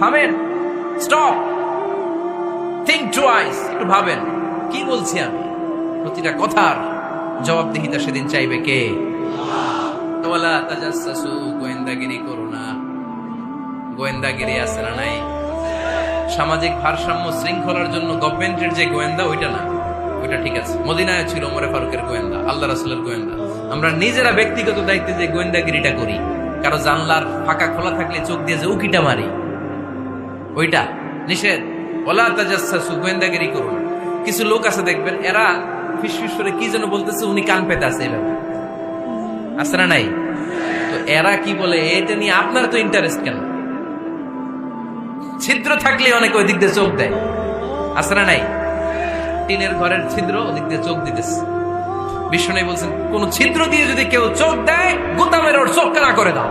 থামেন stop! Think twice একটু ভাবেন। কি বলছি আমি? প্রতিটা কথার জবাবদিহিতা সেদিন চাইবে কে? ওয়ালা তাজাসসু গোয়েন্দাগিরি করো না। গোয়েন্দাগিরি আছে না নাই? সামাজিক ভারসাম্য শৃঙ্খলার জন্য গভর্নমেন্টের যে গোয়েন্দা, ওইটা না। ওইটা ঠিক আছে। মদিনায় ছিল ওমরে ফারুকের গোয়েন্দা, আল্লাহ রাসুলের গোয়েন্দা। আমরা নিজেরা ব্যক্তিগত দায়িত্বে যে গোয়েন্দাগিরিটা করি, কারও জানলার ফাঁকা খোলা থাকলে চোখ দিয়ে যে উকিটা মারি ওইটা, নিষেধ। ওলা তাজাসসু গোয়েন্দাগিরি করুন কিছু লোক আছে দেখবেন, এরা ফিসফিস করে কি যেন বলতেছে, উনি কান পেতে আছে এভাবে। আছে না নাই? তো এরা কি বলে, এটা নিয়ে আপনার তো ইন্টারেস্ট কেন? ছিদ্র থাকলে অনেকে ওই দিক দিয়ে চোখ দেয়। আছে না নাই? টিনের ঘরের ছিদ্র ওদিক দিয়ে চোখ দিতেছে। বিষ্ণু বলছেন, কোন ছিদ্র দিয়ে যদি কেউ চোখ দেয়, গোতামের ওর চোখ কানা করে দাও।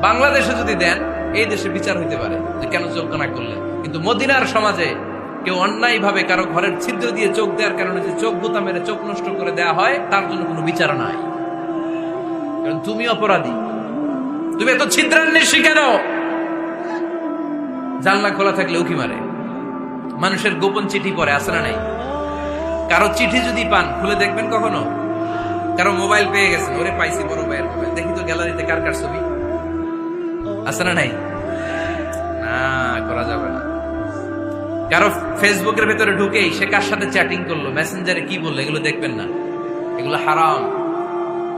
বাংলাদেশে যদি দেন এই দেশে বিচার হইতে পারে যে কেন চোখ কানা করলেন। কিন্তু মদিনার সমাজে কেউ অন্যায় ভাবে কারও ঘরের ছিদ্র দিয়ে চোখ দেওয়ার কারণে যে চোখ গুতা মেরে চোখ নষ্ট করে দেওয়া হয়, তার জন্য কোনো বিচার নাই। কারণ তুমি অপরাধী। তুমি এত ছিদ্রান্বেষী কেন? জানলা খোলা থাকলে উকি মারে। মানুষের গোপন চিঠি পরে আসে না নাই কারও চিঠি যদি পান, খুলে দেখবেন কখনো? কারও মোবাইল পেয়ে গেছেন, ওরে পাইছি বড় ভাইয়ের মোবাইল। দেখি তো গ্যালারিতে কার কার ছবি। আছে না নাই? না, করা যাবে না। কারও ফেসবুকের ভেতরে ঢুকেই সে কার সাথে চ্যাটিং করল? মেসেঞ্জারে কি বলল? এগুলো দেখবেন না। এগুলো হারাম।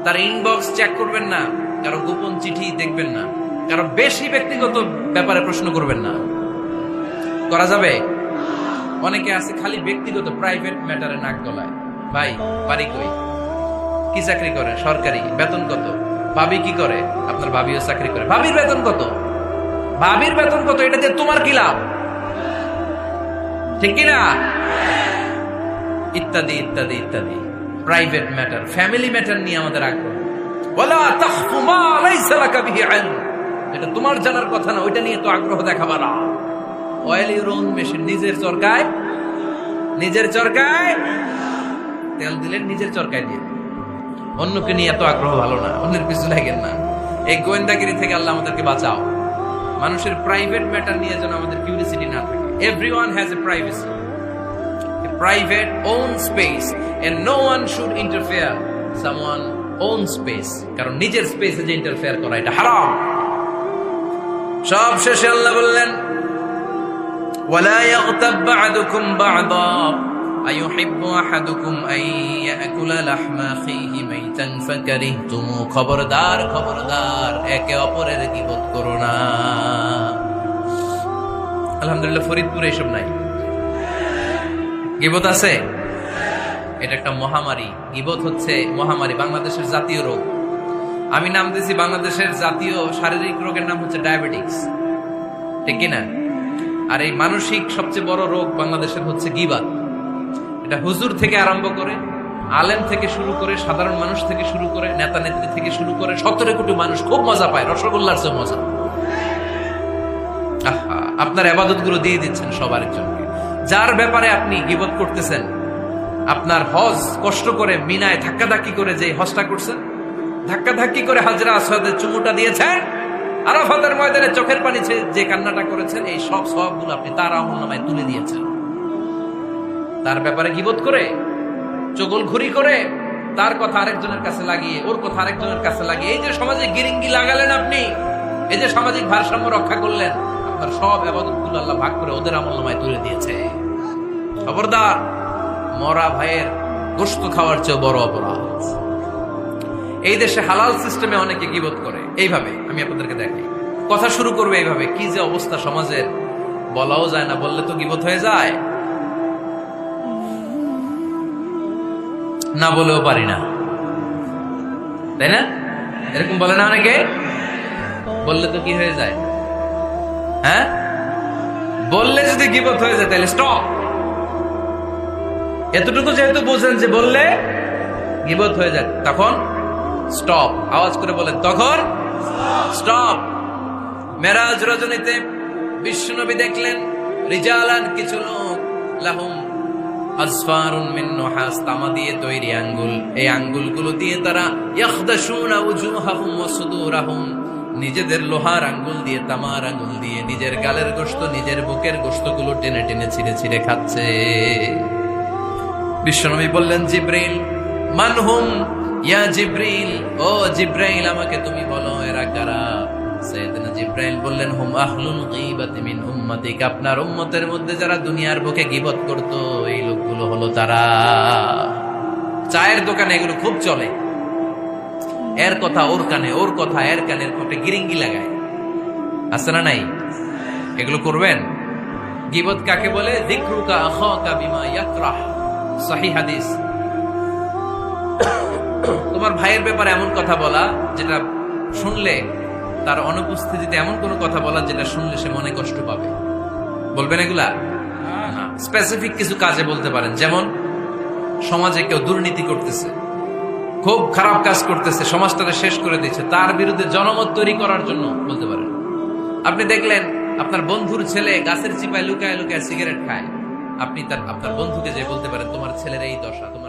তার ইনবক্স চেক করবেন না। কারও গোপন চিঠি দেখবেন না। কারও বেশি ব্যক্তিগত ব্যাপারে প্রশ্ন করবেন না। করা যাবে? অনেকে আছে খালি ব্যক্তিগত প্রাইভেট ম্যাটারে নাক গলায়। ভাই, বাড়ি কই? কি চাকরি করে? সরকারি? বেতন কত? ভাবি কি করে? আপনার ভাবিও চাকরি করে। ভাবির বেতন কত? ভাবির বেতন কত? এটা দিয়ে তোমার কি লাভ? ঠিক কিনা? ইত্যাদি ইত্যাদি ইত্যাদি। প্রাইভেট ম্যাটার ফ্যামিলি ম্যাটার নিয়ে আমাদের আগ্রহ। এটা তোমার জানার কথা না, ওইটা নিয়ে তো আগ্রহ দেখাবা না। অয়েল ইউর ওন মেশিন নিজের চরকায় নিজের চরকায়, তেল দিলেন নিজের চরকায় দিয়ে। অন্যকে নিয়ে এত আগ্রহ ভালো না, অন্যের পিছু লাগেন না। এই গোয়েন্দাগিরি থেকে আল্লাহ আমাদেরকে বাঁচাও। মানুষের প্রাইভেট ম্যাটার নিয়ে যেন আমাদের কিউরিসিটি না থাকে। Everyone has a privacy private own space and no one one interfere someone own space কারণ নিজের স্পেসে যে ইন্টারফেয়ার করা, এটা হারাম। সব শেষে আল্লাহ বললেন, ওয়ালা ইয়াগতাব বা'দুকুম বা'দা। আইউহিব্বু আহাদুকুম আই ইয়াকুলা লাহমা আখিহি মাইতান ফাকারিহতুম খবরদার খবরদার একে অপরের গীবত করো না। আলহামদুলিল্লাহ, ফরিদপুরে এসব নাই। গিবত আছে? এটা একটা মহামারী। গিবত হচ্ছে মহামারী, বাংলাদেশের জাতীয় রোগ। আমি নাম দিয়েছি বাংলাদেশের জাতীয় শারীরিক রোগের নাম হচ্ছে ডায়াবেটিক্স। ঠিক কিনা? আর এই মানসিক সবচেয়ে বড় রোগ বাংলাদেশের হচ্ছে গিবাত। এটা হুজুর থেকে আরম্ভ করে, আলেম থেকে শুরু করে, সাধারণ মানুষ থেকে শুরু করে, নেতা নেত্রী থেকে শুরু করে, সতেরো কোটি মানুষ খুব মজা পায়, রসগোল্লার চেয়ে মজা। আপনার আবাদতগুলো দিয়ে দিচ্ছেন সবার একজনকে যার ব্যাপারে আপনি গিবত করতেছেন, আপনার হজ কষ্ট করে মিনায় ধাক্কাধাক্কি করে যে হজটা করছেন, ধাক্কাধাক্কি করে হাজরা আসাদের চুমুটা দিয়েছেন, আরাফাতের ময়দানে চোখের পানি যে কান্নাটা করেছেন, এই সব সবগুলো আপনি তার আমল নামায় তুলে দিয়েছেন। তার ব্যাপারে গিবত করে, চগল ঘুরি করে, তার কথা আরেকজনের কাছে লাগিয়ে, ওর কথা আরেকজনের কাছে লাগিয়ে, এই যে সমাজে গিরিঙ্গি লাগালেন আপনি, এই যে সামাজিক ভারসাম্য রক্ষা করলেন, আপনার সব আবাদতগুলো আল্লাহ ভাগ করে ওদের আমল নামায় তুলে দিয়েছে। খবরদার, মরা ভাইয়ের গোস্ত খাওয়ার চেয়ে বড় অপরাধ। এই দেশে হালাল সিস্টেমে অনেকে গিবত করে। এইভাবে, আমি আপনাদেরকে দেখাই। কথা শুরু করবে এইভাবে, কি যে অবস্থা সমাজের, বলাও যায় না, বললে তো গিবত হয়ে যায়। না বলেও পারি না। তাই না? এরকম বলে না অনেকে? বললে তো কি হয়ে যায়? হ্যাঁ? বললে যদি গিবত হয়ে যায়, তাহলে স্টপ এতটুকু যেহেতু বোঝেন যে বললে গিবত হয়ে যায় তখন স্টপ আওয়াজ করে বলেন, তখন স্টপ মেরাজ রজনীতে বিশ্বনবী দেখলেন, রিজালান কিছু লোক, লাহুম তামা দিয়ে তৈরি আঙ্গুল। এই আঙ্গুলগুলো দিয়ে তারা নিজেদের লোহার আঙ্গুল দিয়ে, তামার আঙ্গুল দিয়ে, নিজের গালের গোস্ত নিজের বুকের গোস্তগুলো টেনে টেনে ছিঁড়ে ছিঁড়ে খাচ্ছে। বিশ্বনবী বললেন জিব্রিল মানহুম ইয়া জিব্রিল ও জিব্রাইল, আমাকে তুমি বলো, এরা কারা? সাইয়েদনা জিব্রাইল আপনার উম্মতের মধ্যে যারা দুনিয়ার বুকে গীবত করত, এই লোকগুলো হলো তারা। চায়ের দোকানে এগুলো খুব চলে। এর কথা ওর কানে, ওর কথা এর কানের কোটে গিরিঙ্গি লাগায়। আছে না নাই? এগুলো করবেন? গিবত কাকে বলে? যিকরুকা আখাকা বিমা ইয়াকরাহ। সহিহ হাদিস। তোমার ভাইয়ের ব্যাপারে এমন কথা বলা, যেটা শুনলে তার অনুপস্থিতিতে এমন কোনো কথা বলা যেটা শুনলে সে মনে কষ্ট পাবে। বলবেন এগুলা? স্পেসিফিক কিছু কাজে বলতে পারেন। যেমন সমাজে কেউ দুর্নীতি করতেছে খুব খারাপ কাজ করতেছে সমাজটাকে শেষ করে দিচ্ছে তার বিরুদ্ধে জনমত তৈরি করার জন্য বলতে পারেন। আপনি দেখলেন আপনার বন্ধুর ছেলে গাছের চিপায় লুকায় লুকায় সিগারেট খায়। আপনি তার আপনার বন্ধুকে যে বলতে পারেন তোমার ছেলের এই দশা তোমার